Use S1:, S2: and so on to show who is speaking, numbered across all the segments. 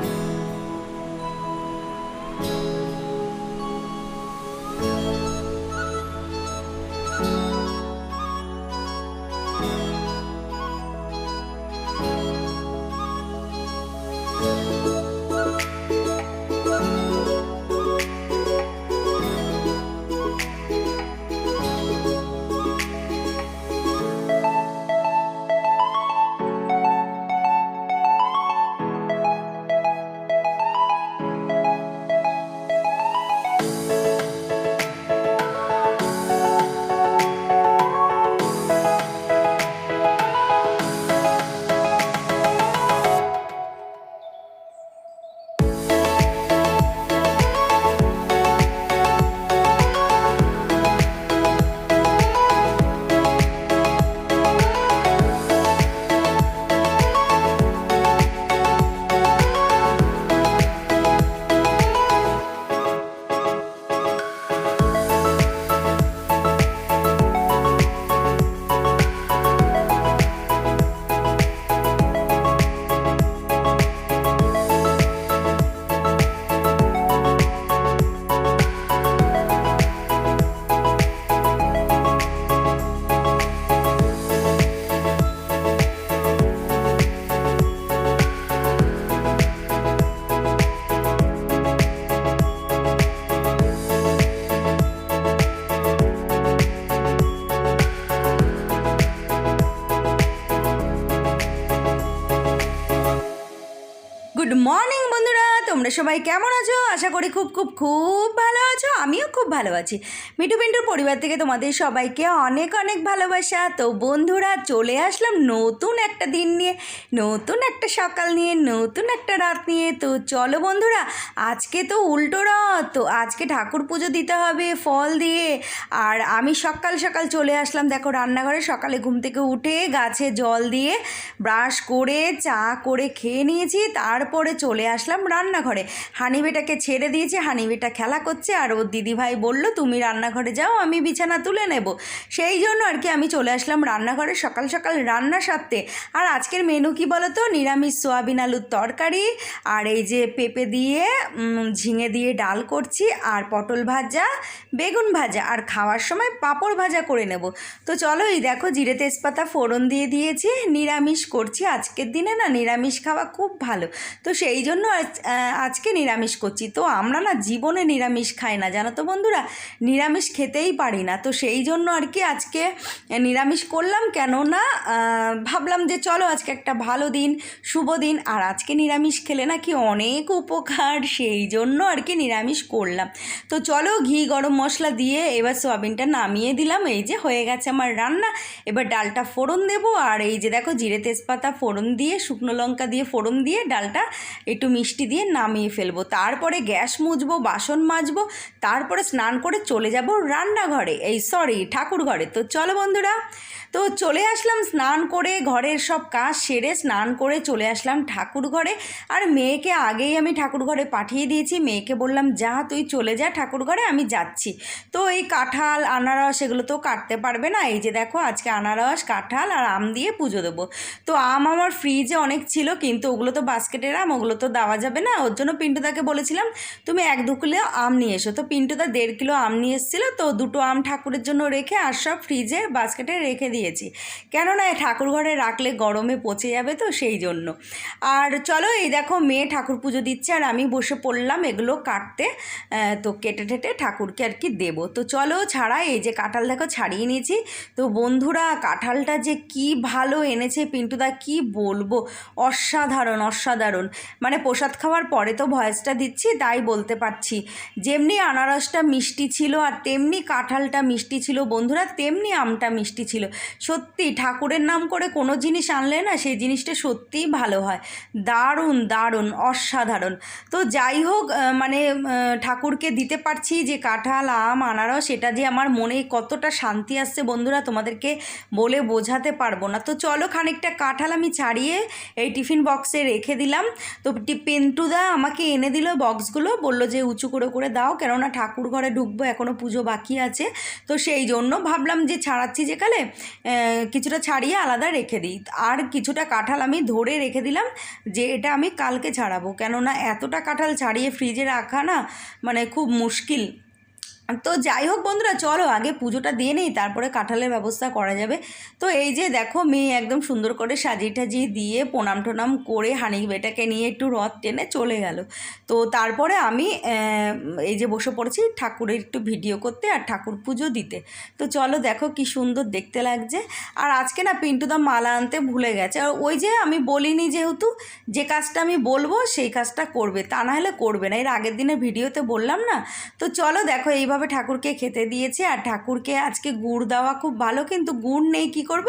S1: Bye. সবাই কেমন আছো? আশা করি খুব খুব খুব ভালো আছো। আমিও খুব ভালো আছি। মিঠু পিন্টুর পরিবার থেকে তোমাদের সবাইকে অনেক অনেক ভালোবাসা। তো বন্ধুরা, চলে আসলাম নতুন একটা দিন নিয়ে, নতুন একটা সকাল নিয়ে, নতুন একটা রাত নিয়ে। তো চলো বন্ধুরা, আজকে তো উল্টো রথ। তো আজকে ঠাকুর পুজো দিতে হবে ফল দিয়ে। আর আমি সকাল সকাল চলে আসলাম। দেখো, রান্নাঘরে সকালে ঘুম থেকে উঠে গাছে জল দিয়ে ব্রাশ করে, চা করে খেয়ে নিয়েছি। তারপরে চলে আসলাম রান্নাঘরে। হানিবেটাকে ছেড়ে দিয়েছি, হানিবেটা খেলা করছে, আর ওর দিদিভাই বলল, তুমি রান্নাঘরে যাও, আমি বিছানা তুলে নেব। সেই জন্য আর কি আমি চলে আসলাম রান্নাঘরে সকাল সকাল রান্না সারতে। আর আজকের মেনু কি বলো তো নিরামিষ সোয়াবিন আলুর তরকারি, আর এই যে পেঁপে দিয়ে ঝিঙে দিয়ে ডাল করছি, আর পটল ভাজা, বেগুন ভাজা, আর খাওয়ার সময় পাঁপড় ভাজা করে নেব। তো চলো এই দেখো জিরে তেজপাতা ফোড়ন দিয়ে দিয়েছি, নিরামিষ করছি। আজকের দিনে না নিরামিষ খাওয়া খুব ভালো। তো সেই জন্য আজকে নিরামিষ করছি। তো আমরা না জীবনে নিরামিষ খাই না জানো তো বন্ধুরা? নিরামিষ খেতেই পারি না। তো সেই জন্য আর কি আজকে নিরামিষ করলাম কেননা আহ, ভাবলাম যে চলো আজকে একটা ভালো দিন শুভ দিন আর আজকে নিরামিষ খেলে নাকি অনেক উপকার সেই জন্য আর কি নিরামিষ করলাম। তো চলো ঘি গরম মশলা দিয়ে এবার সোয়াবিনটা নামিয়ে দিলাম। এই যে হয়ে গেছে আমার রান্না। এবার ডালটা ফোড়ন দেবো আর এই যে দেখো জিরে তেজপাতা ফোড়ন দিয়ে শুকনো লঙ্কা দিয়ে ফোড়ন দিয়ে ডালটা একটু মিষ্টি দিয়ে নামিয়ে ফেলব। তারপরে গ্যাস মুজবো বাসন মাজবো, তারপরে স্নান করে চলে যাব রান্নাঘরে। এই সরি ঠাকুর ঘরে তো চলো বন্ধুরা তো চলে আসলাম স্নান করে, ঘরের সব কাজ সেরে স্নান করে চলে আসলাম ঠাকুর ঘরে আর মেয়েকে আগেই আমি ঠাকুর ঘরে পাঠিয়ে দিয়েছি। মেয়েকে বললাম, যা, তুই চলে যা ঠাকুর ঘরে আমি যাচ্ছি। তো এই কাঁঠাল, আনারস এগুলো তো কাটতে পারবে না। এই যে দেখো, আজকে আনারস, কাঁঠাল আর আম দিয়ে পুজো দেবো। তো আম আমার ফ্রিজে অনেক ছিল, কিন্তু ওগুলো তো বাস্কেটের আম, ওগুলো তো দেওয়া যাবে না। ওর জন্য পিন্টুদাকে বলেছিলাম, তুমি এক দু কিলো আম নিয়ে এসো। তো পিন্টুদা দেড় কিলো আম নিয়ে এসেছিল, তো দুটো আম ঠাকুরের জন্য রেখে আর সব ফ্রিজে বাস্কেটে রেখে দিয়েছি। কেননা ঠাকুর ঘরে রাখলে গরমে পচে যাবে তো সেই জন্য। আর চলো, এই দেখো মেয়ে ঠাকুর পুজো দিচ্ছে আর আমি বসে পড়লাম এগুলো কাটতে তো কেটে টেটে ঠাকুরকে আর কি দেবো। তো চলো, ছাড়া এই যে কাঁঠাল দেখো ছাড়িয়ে নিয়েছি। তো বন্ধুরা, কাঁঠালটা যে কি ভালো এনেছে পিন্টুদা কি বলব? অসাধারণ অসাধারণ। মানে প্রসাদ খাওয়ার পরে তো ভয়েসটা দিচ্ছি, তাই বলতে পারছি। যেমনি আনারসটা মিষ্টি ছিল আর তেমনি কাঁঠালটা মিষ্টি ছিল বন্ধুরা, তেমনি আমটা মিষ্টি ছিল। সত্যি ঠাকুরের নাম করে কোনো জিনিস আনলে না সেই জিনিসটা সত্যিই ভালো হয়। দারুণ দারুণ, অসাধারণ। তো যাই হোক মানে ঠাকুরকে দিতে পারছি যে কাঁঠাল, আম, আনারস, এটা যে আমার মনে কতটা শান্তি আসছে বন্ধুরা, তোমাদেরকে বলে বোঝাতে পারব না। তো চলো খানিকটা কাঁঠাল আমি ছাড়িয়ে এই টিফিন বক্সে রেখে দিলাম। তো পেন্টুদা আমাকে এনে দিল বক্সগুলো, বলল যে উঁচু করে করে দাও, কেননা ঠাকুর ঘরে ঢুকবো এখনও পুজো বাকি আছে। তো সেই জন্য ভাবলাম যে ছাড়াচ্ছি যেকালে কিছুটা ছাড়িয়ে আলাদা রেখে দিই। আর কিছুটা কাঁঠাল আমি ধরে রেখে দিলাম যে এটা আমি কালকে ছাড়াবো। কেননা এতটা কাঁঠাল ছাড়িয়ে ফ্রিজে রাখা না মানে খুব মুশকিল। তো যাই হোক বন্ধুরা, চলো আগে পুজোটা দিয়ে নেই, তারপরে কাঁঠালের ব্যবস্থা করা যাবে। তো এই যে দেখো, মেয়ে একদম সুন্দর করে সাজিয়ে টাজিয়ে দিয়ে প্রণাম টোনাম করে হানি বেটাকে নিয়ে একটু রথ টেনে চলে গেল। তো তারপরে আমি এই যে বসে পড়েছি ঠাকুরের একটু ভিডিও করতে আর ঠাকুর পুজো দিতে। তো চলো দেখো কি সুন্দর দেখতে লাগছে। আর আজকে না পিন্টুদা মালা আনতে ভুলে গেছে। আর ওই যে আমি বলিনি যেহেতু, যে কাজটা আমি বলব সেই কাজটা করবে, তা না হলে করবে না। এর আগের দিনের ভিডিওতে বললাম না। তো চলো দেখো এইভাবে ঠাকুরকে খেতে দিয়েছে আর ঠাকুরকে আজকে গুড় দেওয়া খুব ভালো, কিন্তু গুড় নেই, কি করব?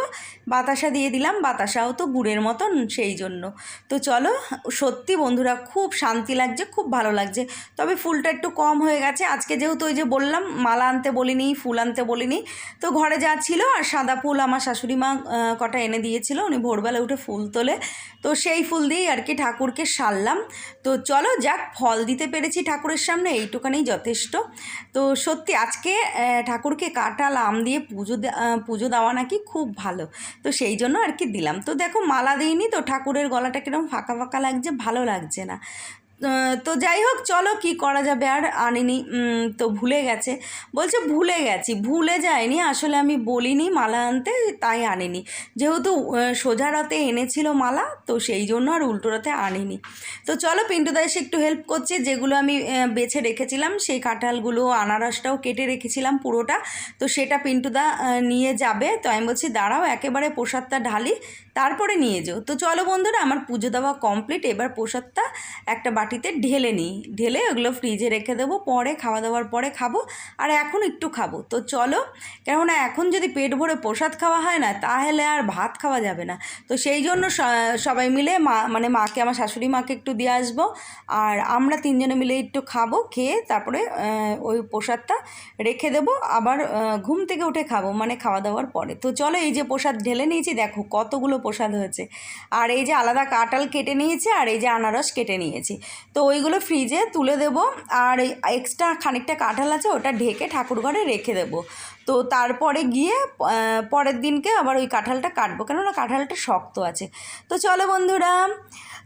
S1: বাতাসা দিয়ে দিলাম, বাতাসাও তো গুড়ের মতন সেই জন্য। তো চলো, সত্যি বন্ধুরা খুব শান্তি লাগছে, খুব ভালো লাগছে। তবে ফুলটা একটু কম হয়ে গেছে, আজকে যেহেতু ওই যে বললাম, মালা আনতে বলিনি, ফুল আনতে বলিনি, তো ঘরে যা ছিল আর সাদা ফুল আমার শাশুড়ি মা কটা এনে দিয়েছিল, উনি ভোরবেলা উঠে ফুল তোলে, তো সেই ফুল দিয়েই আর কি ঠাকুরকে সারলাম। তো চলো যাক, ফল দিতে পেরেছি ঠাকুরের সামনে এইটুখানেই যথেষ্ট। তো সত্যি আজকে ঠাকুরকে কাঁঠাল আম দিয়ে পুজো পুজো দেওয়া নাকি খুব ভালো। তো সেই জন্য আর কি দিলাম। তো দেখো মালা দিইনি তো ঠাকুরের গলাটা কীরকম ফাঁকা ফাঁকা লাগছে, ভালো লাগছে না। তো যাই হোক, চলো কি করা যাবে? আর আনিনি তো ভুলে গেছে। বলছে ভুলে গেছি, ভুলে যায়নি, আসলে আমি বলিনি মালা আনতে, তাই আনিনি। যেহেতু সোজা রাতে এনেছিল মালা, তো সেই জন্য আর উল্টো রাতে আনিনি। তো চলো পিন্টুদা এসে একটু হেল্প করছে, যেগুলো আমি বেছে রেখেছিলাম, সেই কাঁঠালগুলো, আনারসটাও কেটে রেখেছিলাম পুরোটা। তো সেটা পিন্টুদা নিয়ে যাবে। তো আমি বলছি, দাঁড়াও, একেবারে প্রসাদটা ঢালি, তারপরে নিয়ে যাও। তো চলো বন্ধুরা, আমার পুজো দেওয়া কমপ্লিট এবার প্রসাদটা একটা বাটিতে ঢেলে নিই। ঢেলে ওগুলো ফ্রিজে রেখে দেবো, পরে খাওয়া দাওয়ার পরে খাব, আর এখন একটু খাব। তো চলো, কেননা এখন যদি পেট ভরে প্রসাদ খাওয়া হয় না, তাহলে আর ভাত খাওয়া যাবে না। তো সেই জন্য সবাই মিলে মা মানে মাকে, আমার শাশুড়ি মাকে একটু দিয়ে আসব, আর আমরা তিনজনে মিলে একটু খাব, খেয়ে তারপরে ওই প্রসাদটা রেখে দেবো, আবার ঘুম থেকে উঠে খাব মানে খাওয়া দাওয়ার পরে। তো চলো, এই যে প্রসাদ ঢেলে নিয়েছি, দেখো কতগুলো প্রসাদ হয়েছে। আর এই যে আলাদা কাঁঠাল কেটে নিয়েছি, আর এই যে আনারস কেটে নিয়েছি। তো ওইগুলো ফ্রিজে তুলে দেব আর এক্সট্রা খানিকটা কাঁঠাল আছে ওটা ঢেকে ঠাকুর ঘরে রেখে দেব। তো তারপরে গিয়ে পরের দিনকে আবার ওই কাঁঠালটা কাটবো। কেননা কাঁঠালটা শক্ত আছে। তো চলো বন্ধুরা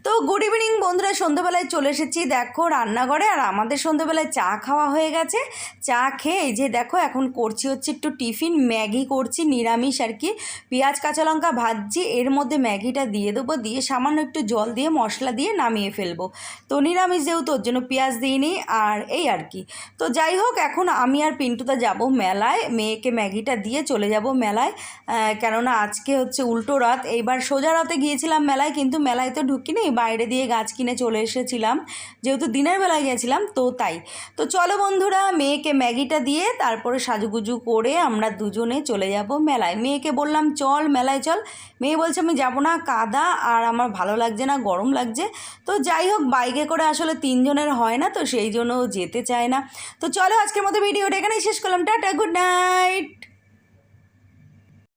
S1: তো গুড ইভিনিং বন্ধুরা, সন্ধ্যেবেলায় চলে এসেছি দেখো রান্নাঘরে, আর আমাদের সন্ধ্যেবেলায় চা খাওয়া হয়ে গেছে। চা খেয়ে এই যে দেখো, এখন করছি হচ্ছে একটু টিফিন, ম্যাগি করছি, নিরামিষ আর কি। পেঁয়াজ, কাঁচা লঙ্কা ভাজছি, এর মধ্যে ম্যাগিটা দিয়ে দেবো, দিয়ে সামান্য একটু জল দিয়ে, মশলা দিয়ে নামিয়ে ফেলব। তো নিরামিষ যেহেতু, ওর জন্য পেঁয়াজ দিইনি, আর এই আর কি। তো যাই হোক, এখন আমি আর পিন্টুদা যাব মেলায়, মেয়েকে ম্যাগিটা দিয়ে চলে যাব মেলায়। কেননা আজকে হচ্ছে উল্টো রাত এইবার সোজা রাতে গিয়েছিলাম মেলায়, কিন্তু মেলায় তো ঢুকিনি বাইরে দিয়ে গাছ কিনে চলে এসেছিলাম। যেহেতু দিনের বেলায় গেছিলাম তো তাই। তো চলো বন্ধুরা, মেয়েকে ম্যাগিটা দিয়ে তারপরে সাজুগুজু করে আমরা দুজনে চলে যাব মেলায়। মেয়েকে বললাম, চল মেলায় চল। মেয়ে বলছে, আমি যাব না, কাদা, আর আমার ভালো লাগছে না, গরম লাগছে। তো যাই হোক, বাইকে করে আসলে তিনজনের হয় না, তো সেই জন্য যেতে চায় না। তো চলো আজকের মতো ভিডিওটা এখানেই শেষ করলাম। Tata, good night!